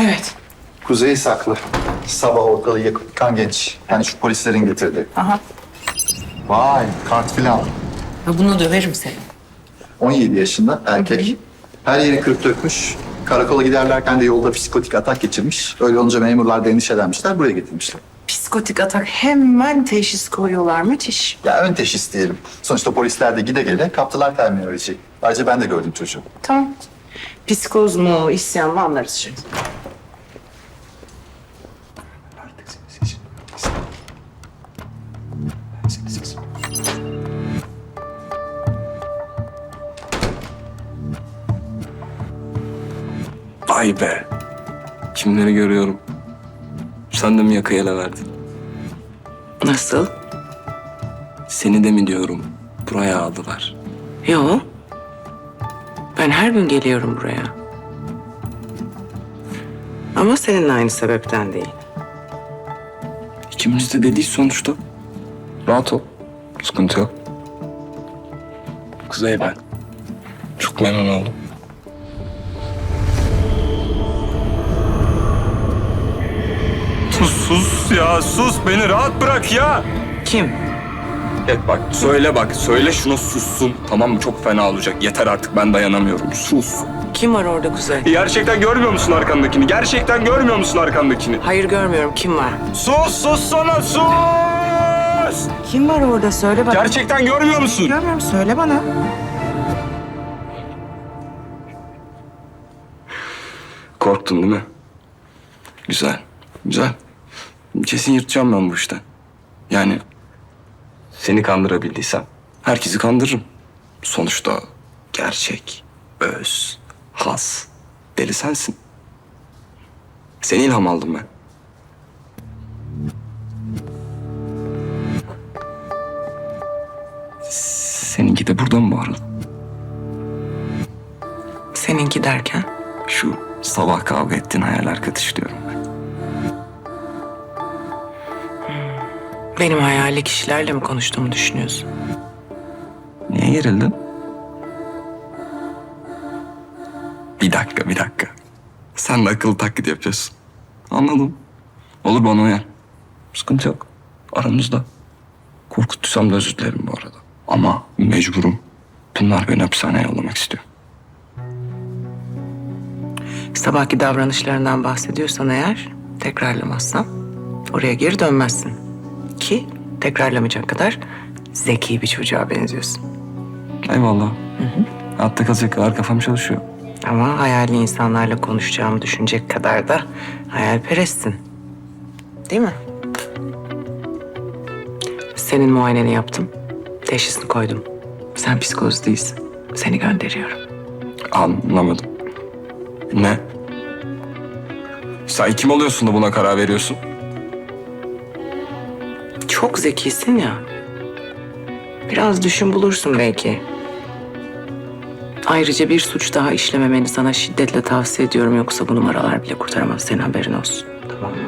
Evet. Kuzey saklı. Sabah ortalığı yıkan genç. Yani şu polislerin getirdi. Aha. Vay kart filan. Ya bunu döverim seni. 17 yaşında erkek. Her yeri kırıp dökmüş. Karakola giderlerken de yolda psikotik atak geçirmiş. Öyle olunca memurlar da endişelenmişler. Buraya getirmişler. Psikotik atak hemen teşhis koyuyorlar. Müthiş. Ya ön teşhis diyelim. Sonuçta polisler de gide gele kaptılar terminolojiyi. Ayrıca ben de gördüm çocuğu. Tamam. Psikoz mu, isyan mı anlarız şimdi. Vay be. Kimleri görüyorum. Sen de mi yakayı ele verdin? Nasıl? Seni de mi diyorum buraya aldılar. Yo. Ben her gün geliyorum buraya. Ama seninle aynı sebepten değil. İkimiz de dediğiz sonuçta. Rahat ol. Sıkıntı yok. Kuzey ben. Çok memnun oldum. Sus, sus ya sus beni rahat bırak ya. Kim? Evet bak söyle bak söyle şuna sussun. Tamam mı çok fena olacak. Yeter artık ben dayanamıyorum. Sus. Kim var orada Kuzey? Gerçekten görmüyor musun arkandakini? Gerçekten görmüyor musun arkandakini? Hayır görmüyorum. Kim var? Sus sus sana sus. Kim var orada? Söyle bana. Gerçekten görmüyor musun? Görmüyorum. Söyle bana. Korktun değil mi? Güzel, güzel. Kesin yırtacağım ben bu işten. Yani seni kandırabildiysem herkesi kandırırım. Sonuçta gerçek, öz, has, deli sensin. Seni ilham aldım ben. Seninki de burada mı arada? Seninki derken? Şu sabah kavga ettiğin hayal arkadaş diyorum ben. Benim hayali kişilerle mi konuştuğumu düşünüyorsun? Niye gerildin? Bir dakika, bir dakika. Sen de akıllı taklidi yapıyorsun. Anladım. Olur bana uyar. Sıkıntı yok. Aramızda. Korkuttuysam da özür dilerim bu arada. Ama mecburum. Bunlar beni hapishaneye yollamak istiyor. Sabahki davranışlarından bahsediyorsan eğer tekrarlamazsam oraya geri dönmezsin. Ki tekrarlamayacak kadar zeki bir çocuğa benziyorsun. Eyvallah. Hatta kalacak kadar kafam çalışıyor. Ama hayali insanlarla konuşacağımı düşünecek kadar da hayalperestsin. Değil mi? Senin muayeneni yaptım. Teşhisini koydum. Sen psikoz değilsin. Seni gönderiyorum. Anlamadım. Ne? Sen kim oluyorsun da buna karar veriyorsun? Çok zekisin ya. Biraz düşün bulursun belki. Ayrıca bir suç daha işlememeni sana şiddetle tavsiye ediyorum. Yoksa bu numaralar bile kurtaramaz. Senin haberin olsun. Tamam mı?